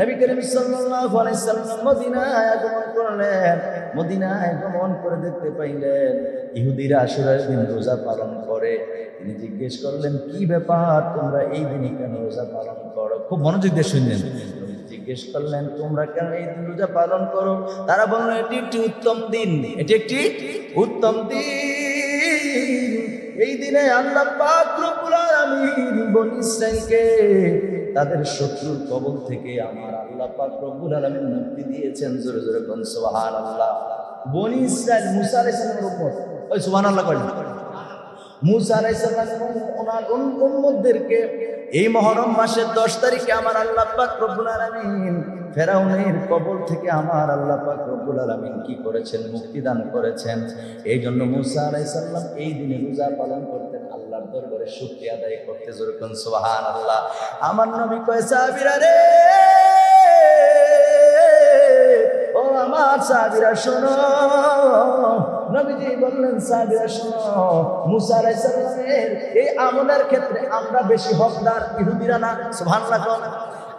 নবী করিম সাল্লাল্লাহু আলাইহি সাল্লাম মদিনায় আগমন করলেন। মদিনায় আগমন করে দেখতে পাইলেন, ইহুদিরা আশুরার দিন রোজা পালন করে। তিনি জিজ্ঞেস করলেন, কি ব্যাপার? তোমরা এই দিনই কেন রোজা পালন করো? খুব মনোযোগ দিয়ে শুনলেন। জিজ্ঞেস করলেন, তোমরা কেন এই দিন রোজা পালন করো? তারা বলল এটি একটি উত্তম দিন। এটি একটি উত্তম দিন। এই দিনে আল্লাহ পাক রব্বুল আলামিন বনি ইসরাইলকে তাদের শত্রুর কবল থেকে আমার আল্লাহ পাক রব্বুল আলামিন মুক্তি দিয়েছেন, জোরে জোরে কোন, সুবহানাল্লাহ। বনি ইসরাইল মুসা আলাইহিস উপর। ওই সুবহানাল্লাহ করেন মুসা আলাইহিস সালাম এবং ওনার এই মহরম মাসের দশ তারিখে আমার আল্লাহ পাক রব্বুল আলামিন ফেরাউনের কবল থেকে আমার আল্লাহ পাক রব্বুল আলামিন কি করেছেন? মুক্তি দান করেছেন। এই জন্য মুসা আলাইহিস সালাম এই দিনে রোজা পালন করতেন। আল্লাহর দরবারে শুকরিয়া আদায় করতে সুবহানাল্লাহ। আমার নবী কয়, সাহাবীরা রে! ও আমার সাহাবীরা, শোনো। এই ক্ষেত্রে আমরা বেশি হকদার ইহুদিরা না, সুবহানাল্লাহ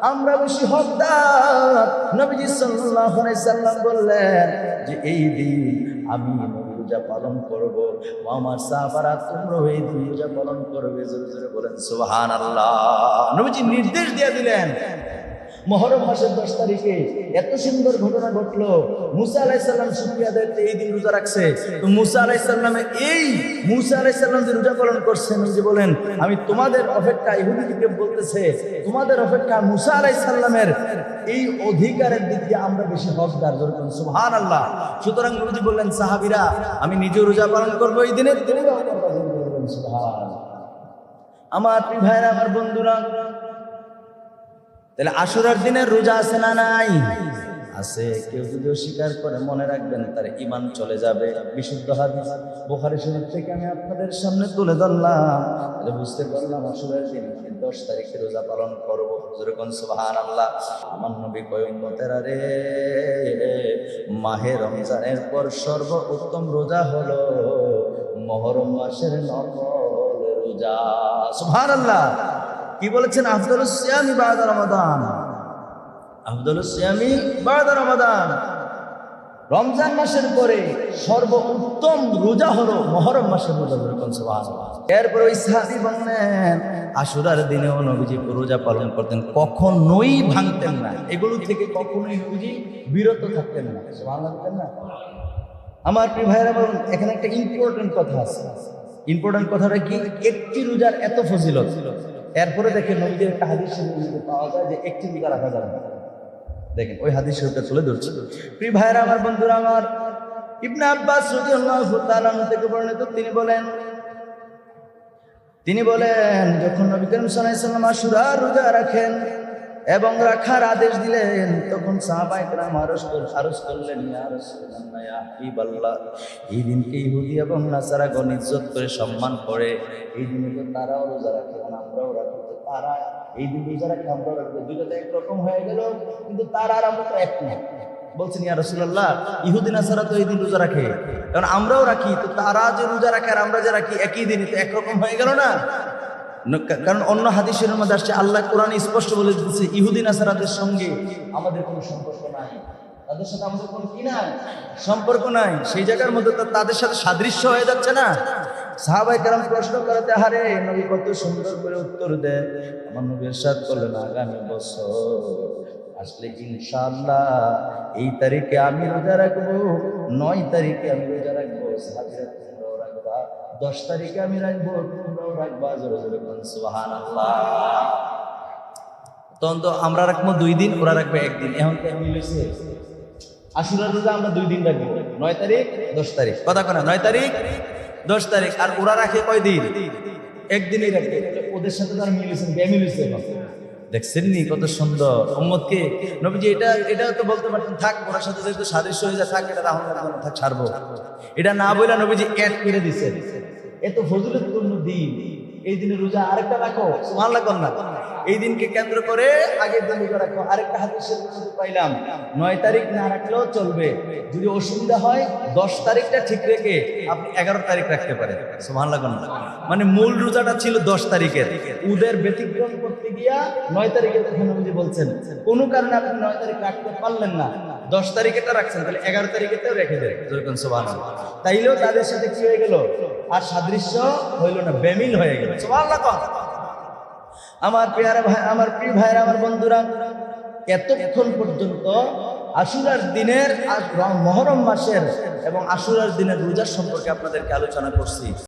আমরা বেশি হকদার। নবীজি সাল্লাল্লাহু সাল্লাম বললেন যে, এই দিন আমি রোজা পালন করব। ও আমার সাহাবারা তোমরাও এই রোজা পালন করবে। জোরে জোরে বলেন, সুবহানাল্লাহ। নবীজি নির্দেশ দিয়ে দিলেন মহরম মাসের দশ তারিখে এত সুন্দর ঘটনা ঘটলো। মুসা আলাইসাল্লাম শুক্রিয়া দায়িত্বে এই দিন রোজা রাখছে। তো মুসা আলাইসাল্লামে এই মুসা আলাইসাল্লাম যে রোজা পালন করছেন যে বলেন, আমি তোমাদের অপেক্ষা ইহুদিকে বলতেছে, তোমাদের অপেক্ষা মুসা আলাইসাল্লামের এই অধিকারের দিক দিয়ে আমরা বেশি হকদার যেরকম সুহান আল্লাহ সুতরাং গুরুজি বললেন, সাহাবিরা, আমি নিজে রোজা পালন করব এই দিনে। আমার ভাইরা আমার বন্ধুরা তাহলে আশুরার দিনে রোজা আছে না নাই? আছে, কেউ যদি অস্বীকার করে, মনে রাখবেন তার ইমান চলে যাবে। বিশুদ্ধ হাদিস। বোখারি শরীফ থেকে আমি আপনাদের সামনে তুলে ধরলাম। তাহলে বুঝতে পারলাম আশুরার দিন দশ তারিখে রোজা পালন করব। যেরকম সুবাহান আল্লাহ আমার নবী কয়ম্বতেরা রে, মাহে রমজানের পর সর্ব উত্তম রোজা হলো মহরম মাসের নকল রোজা। সুবহান আল্লাহ কি বলেছেন? আফদল সিয়ামি বাদ রমাদান। আফদল সিয়ামি বাদ রমাদান। রমজান মাসের পরে সর্ব উত্তম রোজা হলো মহরম মাসের রোজা। এরপর ওই সাহাবী বললেন, আশুরার দিনেও নবীজি রোজা পালন করতেন, কখনোই ভাঙতেন না। এগুলো থেকে কখনোই নবীজি বিরত থাকতেন না। বলতেন না? আমার প্রিয় ভাইরা বলুন, এখানে একটা ইম্পর্টেন্ট কথা আছে। ইম্পর্টেন্ট কথাটা কি? একটি রোজার এত ফজিলত। এরপরে দেখেন নবীদের একটা হাদিস পাওয়া যায় যে একটি রোজা রাখা যাবে না দেখেন, ওই হাদিস শরীফটা চলে ধরছে। প্রিয় ভাইরা আমার বন্ধুরা, আমার ইবনে আব্বাস রাদিয়াল্লাহু তাআলা থেকে বর্ণিত, তিনি বলেন তিনি বলেন, যখন নবী করিম সাল্লাল্লাহু আশুরা রোজা রাখেন এবং রাখার আদেশ দিলেন। তখন সাহাবায়ে কেরাম আরজ কর- আরজ করলেন এই দিনকে ইহুদি এবং নাসারাগণ ইজ্জত করে সম্মান করে। এই দিনে তো তারাও রোজা রাখে আমরাও রাখি। তারা এই দিন রোজা রাখে, আমরাও রাখব। দুটো তো একরকম হয়ে গেল, কিন্তু তারা আর আমরা এক না। বলছেন, ইয়া রসুল্লাহ ইহুদিন আসারা তো এই দিন রোজা রাখে, কারণ আমরাও রাখি। তো তারা যে রোজা রাখে আর আমরা যে রাখি, একই দিন তো একরকম হয়ে গেল না? কারণ অন্য হাদিসের মধ্যে আসছে, আল্লাহ কোরআন স্পষ্ট বলে দিচ্ছে ইহুদিন আসারাদের সঙ্গে আমাদের কোনো সম্পর্ক নাই। তাদের সাথে আমাদের কোনো কি নাই? সম্পর্ক নাই। সেই জায়গার মধ্যে তো তাদের সাথে সাদৃশ্য হয়ে যাচ্ছে না। সাহাবাই কেরাম প্রশ্ন করাতে হারে নবী কত সুন্দর করে উত্তর দেয় আমার নবী সাদ করলেন, আগামী বছর আসলে ইনশাআল্লাহ এই তারিখে আমি রোজা রাখব, নয় তারিখে আমি রোজা রাখব। সাহাবিরা দশ তারিখে আমি রাখব, তোমরাও রাখবা, জোরে জোরে সুবাহান তখন তো আমরা রাখব দুই দিন, ওরা রাখবে একদিন। এখন তো মিল হয়েছে রোজা আমরা দুই দিন রাখব। নয় তারিখ, দশ তারিখ। কথা কোনা নয় তারিখ, দশ তারিখ। আর ওরা রাখে কয় দিন একদিনই রাখবে ওদের সাথে তার মিলেছেন হয়েছে এখন। দেখছেন নি কত সুন্দর। মোহাম্মদকে নবীজি, এটা এটা তো বলতে পারতেন, থাক, ওনার সাথে যেহেতু সাদৃশ্য হয়ে যায়, থাক, এটা রাহুল থাক, ছাড়বো। এটা না বলে নবীজি এক করে দিছে। এত ফজিলতপূর্ণ দিন, এই দিনে রোজা আরেকটা রাখো মাল্লা কন্যা না। এই দিনকে কেন্দ্র করে আগের দিন রাখো আরেকটা হাদিসের মধ্যে পাইলাম। নয় তারিখ না রাখলেও চলবে। যদি অসুবিধা হয়, দশ তারিখটা ঠিক রেখে আপনি এগারো তারিখ রাখতে পারেন। সমান লাগান মানে মূল রোজাটা ছিল দশ তারিখের। উদের ব্যতিক্রম করতে গিয়া নয় তারিখে তখন নবীজি বলছেন। কোনো কারণে আপনি নয় তারিখ রাখতে পারলেন না। দশ তারিখেটা রাখছেন, তাহলে এগারো তারিখেতেও রেখে দেন। যেরকম তাইলেও তাদের সাথে কি হয়ে গেল? আর সাদৃশ্য হইল না, বেমিল হয়ে গেল। সোবান আমার পেয়ারা ভাই, আমার প্রিয় ভাইয়ের, আমার বন্ধুরা, এতক্ষণ পর্যন্ত আশুরার দিনের মহরম মাসের এবং আশুরার দিনের রোজার সম্পর্কে আপনাদেরকে আলোচনা করছি।